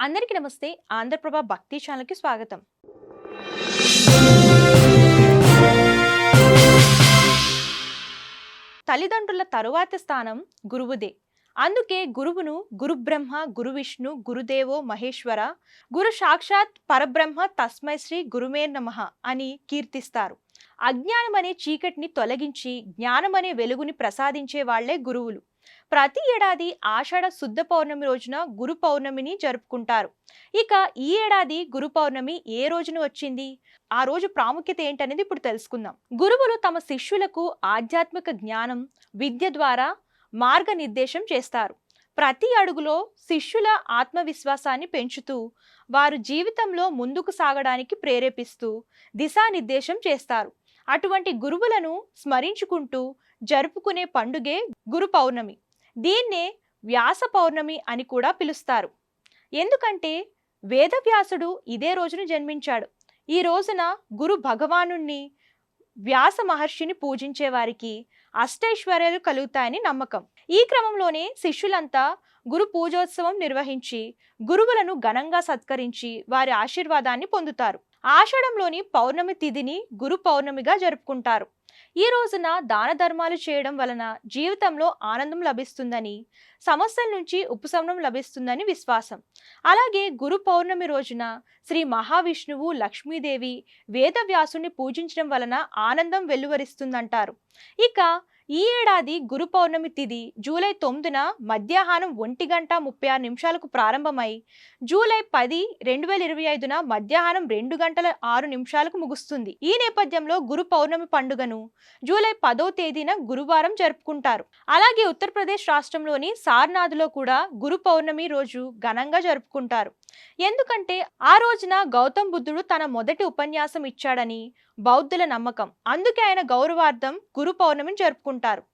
అందరికీ నమస్తే. ఆంధ్రప్రభ భక్తి ఛానల్కి స్వాగతం. తల్లిదండ్రుల తరువాతి స్థానం గురువుదే. అందుకే గురువును గురుబ్రహ్మ గురు విష్ణు గురుదేవో మహేశ్వర గురు సాక్షాత్ పరబ్రహ్మ తస్మై శ్రీ గురుమే నమః అని కీర్తిస్తారు. అజ్ఞానం అనే చీకటిని తొలగించి జ్ఞానం అనే వెలుగుని ప్రసాదించే వాళ్ళే గురువులు. ప్రతి ఏడాది ఆషాఢ శుద్ధ పౌర్ణమి రోజున గురు పౌర్ణమిని జరుపుకుంటారు. ఇక ఈ ఏడాది గురు పౌర్ణమి ఏ రోజున వచ్చింది? ఆ రోజు ప్రాముఖ్యత ఏంటనేది ఇప్పుడు తెలుసుకుందాం. గురువులు తమ శిష్యులకు ఆధ్యాత్మిక జ్ఞానం విద్య ద్వారా మార్గనిర్దేశం చేస్తారు. ప్రతి అడుగులో శిష్యుల ఆత్మవిశ్వాసాన్ని పెంచుతూ వారు జీవితంలో ముందుకు సాగడానికి ప్రేరేపిస్తూ దిశానిర్దేశం చేస్తారు. అటువంటి గురువులను స్మరించుకుంటూ జరుపుకునే పండుగే గురు పౌర్ణమి. దీన్నే వ్యాస పౌర్ణమి అని కూడా పిలుస్తారు. ఎందుకంటే వేదవ్యాసుడు ఇదే రోజున జన్మించాడు. ఈ రోజున గురు భగవానుణ్ణి వ్యాస మహర్షిని పూజించే వారికి అష్టైశ్వర్యాలు కలుగుతాయని నమ్మకం. ఈ క్రమంలోనే శిష్యులంతా గురు పూజోత్సవం నిర్వహించి గురువులను ఘనంగా సత్కరించి వారి ఆశీర్వాదాన్ని పొందుతారు. ఆషాఢంలోని పౌర్ణమి తిథిని గురు పౌర్ణమిగా జరుపుకుంటారు. ఈ రోజున దాన ధర్మాలు చేయడం వలన జీవితంలో ఆనందం లభిస్తుందని సమస్యల నుంచి ఉపశమనం లభిస్తుందని విశ్వాసం. అలాగే గురు పౌర్ణమి రోజున శ్రీ మహావిష్ణువు లక్ష్మీదేవి వేదవ్యాసుని పూజించడం వలన ఆనందం వెలువరిస్తుందంటారు. ఇక ఈ ఏడాది గురు పౌర్ణమి తిథి జూలై తొమ్మిదిన మధ్యాహ్నం ఒంటి గంట ముప్పై ఆరు నిమిషాలకు ప్రారంభమై జూలై పది రెండు వేల ఇరవై ఐదున మధ్యాహ్నం రెండు గంటల ఆరు నిమిషాలకు ముగుస్తుంది. ఈ నేపథ్యంలో గురు పౌర్ణమి పండుగను జూలై పదో తేదీన గురువారం జరుపుకుంటారు. అలాగే ఉత్తరప్రదేశ్ రాష్ట్రంలోని సార్నాథ్లో కూడా గురు పౌర్ణమి రోజు ఘనంగా జరుపుకుంటారు. ఎందుకంటే ఆ రోజున గౌతమ్ బుద్ధుడు తన మొదటి ఉపన్యాసం ఇచ్చాడని బౌద్ధుల నమ్మకం. అందుకే ఆయన గౌరవార్థం గురు పౌర్ణమిని జరుపుకుంటారు.